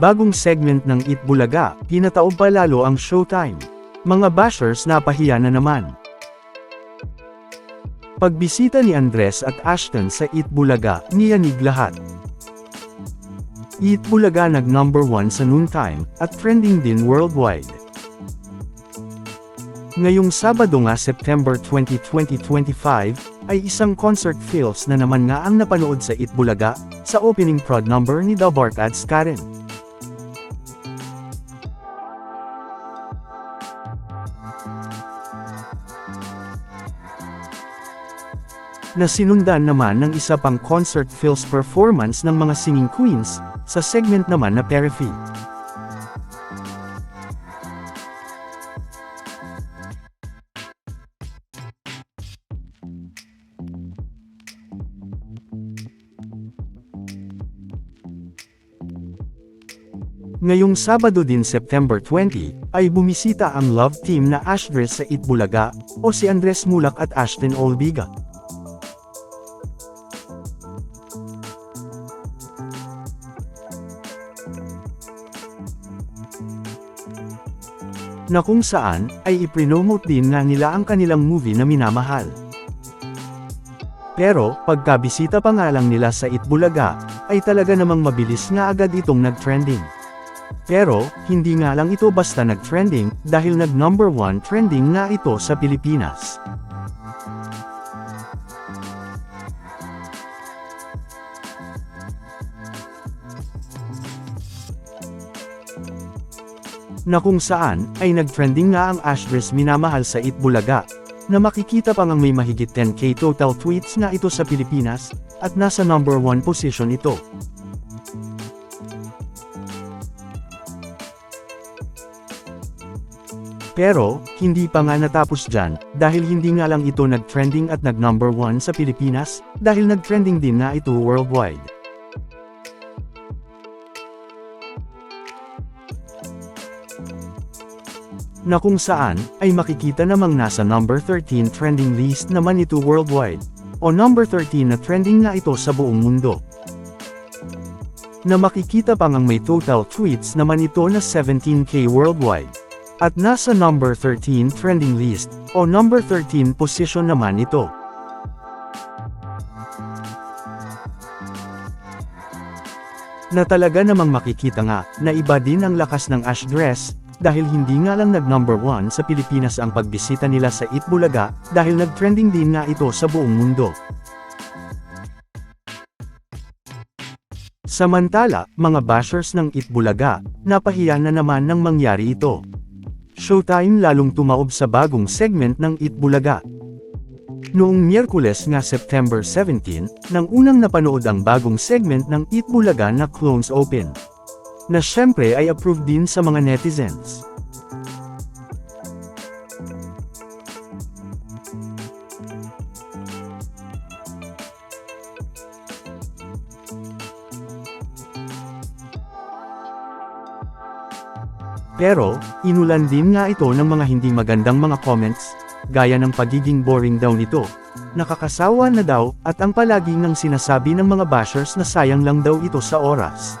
Bagong segment ng Eat Bulaga, pinataob pa lalo ang showtime. Mga bashers napahiya na naman. Pagbisita ni Andres at Ashton sa Eat Bulaga, niyanig lahat. Eat Bulaga nag number 1 sa noontime, at trending din worldwide. Ngayong Sabado nga September 20, 2025, ay isang concert feels na naman nga ang napanood sa Eat Bulaga, sa opening prod number ni The Barkads Karen. Na sinundan naman ng isa pang concert feels performance ng mga singing queens, sa segment naman na Perifee. Ngayong Sabado din September 20, ay bumisita ang love team na Ashdres sa Itbulaga, o si Andres Mulak at Ashton Olbiga. Na kung saan, ay iprinomote din nga nila ang kanilang movie na minamahal. Pero, pagkabisita pa nga lang nila sa Itbulaga, ay talaga namang mabilis nga agad itong nag-trending. Pero, hindi nga lang ito basta nag-trending, dahil nag-number 1 trending nga ito sa Pilipinas. Na kung saan, ay nag-trending nga ang Ashdres minamahal sa Itbulaga, na makikita pa ngang may mahigit 10k total tweets nga ito sa Pilipinas, at nasa number 1 position ito. Pero, hindi pa nga natapos dyan, dahil hindi nga lang ito nag-trending at nag-number 1 sa Pilipinas, dahil nag-trending din nga ito worldwide. Na kung saan, ay makikita namang nasa number 13 trending list naman ito worldwide, o number 13 na trending na ito sa buong mundo. Na makikita pa ngang may total tweets naman ito na 17k worldwide. At nasa number 13 trending list, o number 13 position naman ito. Na talaga namang makikita nga, na iba din ang lakas ng Ash Dress, dahil hindi nga lang nag number 1 sa Pilipinas ang pagbisita nila sa Itbulaga, dahil nag-trending din nga ito sa buong mundo. Samantala, mga bashers ng Itbulaga, napahiya na naman nang mangyari ito. Showtime lalong tumaob sa bagong segment ng Itbulaga. Noong Miyerkules nga September 17, nang unang napanood ang bagong segment ng Itbulaga na Clones Open na syempre ay approved din sa mga netizens. Pero, inulan din nga ito ng mga hindi magandang mga comments, gaya ng pagiging boring daw nito, nakakasawa na daw, at ang palagi ng sinasabi ng mga bashers na sayang lang daw ito sa oras.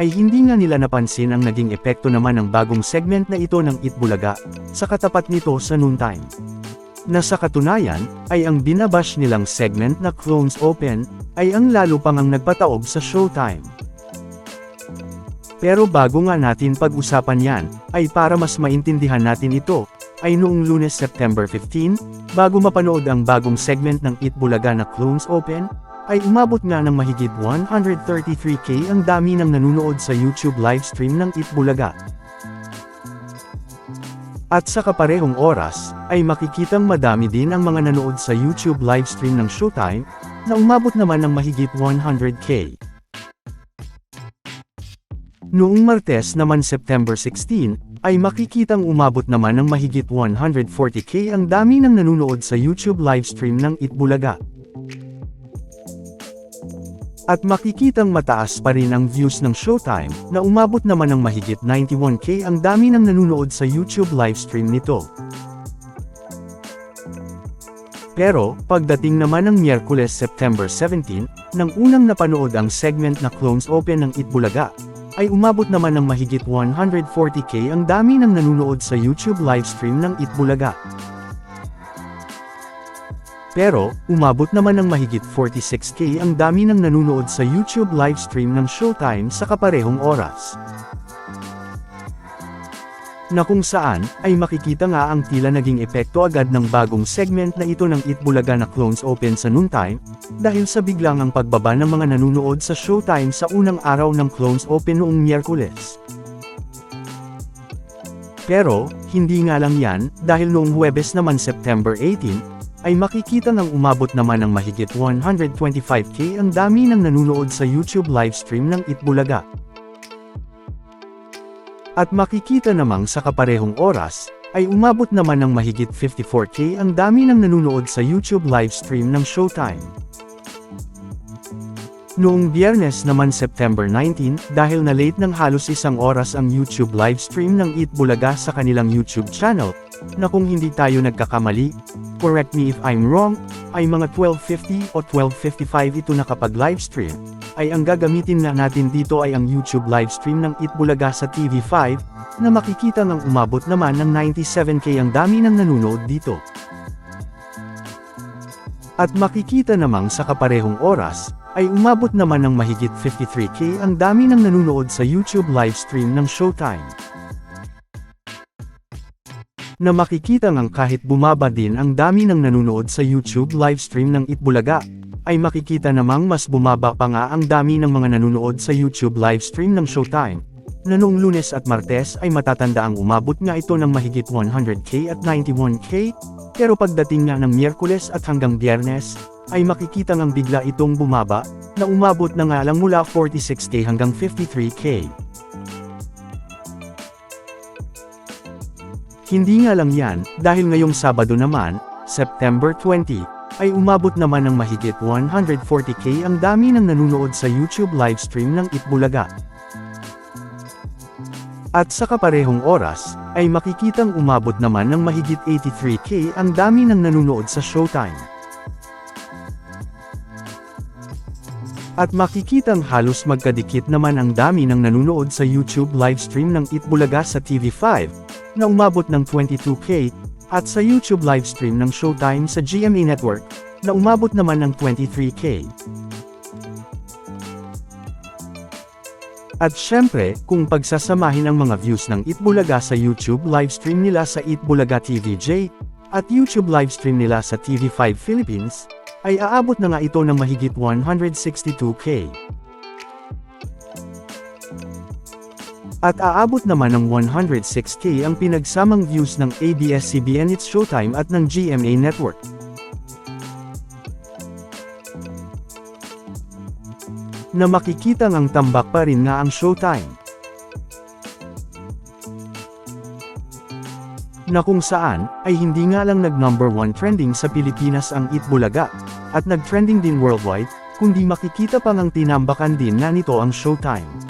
ay hindi nga nila napansin ang naging epekto naman ng bagong segment na ito ng Itbulaga, sa katapat nito sa noontime. Na sa katunayan, ay ang binabash nilang segment na Clones Open, ay ang lalo pang ang nagpataob sa showtime. Pero bago nga natin pag-usapan yan, ay para mas maintindihan natin ito, ay noong lunes September 15, bago mapanood ang bagong segment ng Itbulaga na Clones Open, ay umabot nga ng mahigit 133k ang dami ng nanunood sa YouTube livestream ng Itbulaga. At sa kaparehong oras, ay makikitang madami din ang mga nanood sa YouTube livestream ng Showtime, na umabot naman ng mahigit 100k. Noong Martes naman September 16, ay makikitang umabot naman ng mahigit 140k ang dami ng nanunood sa YouTube livestream ng Itbulaga. At makikitang mataas pa rin ang views ng Showtime, na umabot naman ng mahigit 91k ang dami ng nanunood sa YouTube livestream nito. Pero, pagdating naman ng Miyerkules September 17, nang unang napanood ang segment na Clones Open ng Itbulaga, ay umabot naman ng mahigit 140k ang dami ng nanunood sa YouTube livestream ng Itbulaga. Pero, umabot naman ng mahigit 46k ang dami ng nanunood sa YouTube livestream ng Showtime sa kaparehong oras. Na kung saan, ay makikita nga ang tila naging epekto agad ng bagong segment na ito ng Itbulaga na Clones Open sa noontime, dahil sa biglang ang pagbaba ng mga nanunood sa Showtime sa unang araw ng Clones Open noong Miyerkules. Pero, hindi nga lang yan, dahil noong Huwebes naman September 18, ay makikita ng umabot naman ng mahigit 125k ang dami ng nanunood sa YouTube livestream ng Itbulaga. At makikita namang sa kaparehong oras, ay umabot naman ng mahigit 54k ang dami ng nanunood sa YouTube livestream ng Showtime. Noong biyernes naman September 19, dahil na late ng halos isang oras ang YouTube livestream ng Itbulaga sa kanilang YouTube channel, na kung hindi tayo nagkakamali, correct me if I'm wrong, ay mga 12.50 o 12.55 ito nakapag-livestream, ay ang gagamitin na natin dito ay ang YouTube livestream ng Itbulaga sa TV5, na makikita ng umabot naman ng 97k ang dami ng nanonood dito. At makikita namang sa kaparehong oras, ay umabot naman ng mahigit 53k ang dami ng nanonood sa YouTube livestream ng Showtime na makikita ngang kahit bumaba din ang dami ng nanunood sa YouTube livestream ng Itbulaga, ay makikita namang mas bumaba pa nga ang dami ng mga nanunood sa YouTube livestream ng Showtime, na noong lunes at martes ay matatanda ang umabot nga ito ng mahigit 100k at 91k, pero pagdating nga ng Miyerkules at hanggang Biyernes, ay makikita ngang bigla itong bumaba, na umabot na nga lang mula 46k hanggang 53k. Hindi nga lang yan, dahil ngayong Sabado naman, September 20, ay umabot naman ng mahigit 140k ang dami ng nanunood sa YouTube livestream ng Itbulaga. At sa kaparehong oras, ay makikitang umabot naman ng mahigit 83k ang dami ng nanunood sa Showtime. At makikitang halos magkadikit naman ang dami ng nanunood sa YouTube livestream ng Itbulaga sa TV5, na umabot ng 22k, at sa YouTube livestream ng Showtime sa GMA Network, na umabot naman ng 23k. At syempre, kung pagsasamahin ang mga views ng Itbulaga sa YouTube livestream nila sa Itbulaga TVJ, at YouTube livestream nila sa TV5 Philippines, ay aabot na nga ito ng mahigit 162k. At aabot naman ng 106k ang pinagsamang views ng ABS-CBN It's Showtime at ng GMA Network. Na makikita ngang tambak pa rin nga ang Showtime. Na kung saan, ay hindi nga lang nag number 1 trending sa Pilipinas ang Itbulaga, at nag-trending din worldwide, kundi makikita pa ngang tinambakan din nga nito ang Showtime.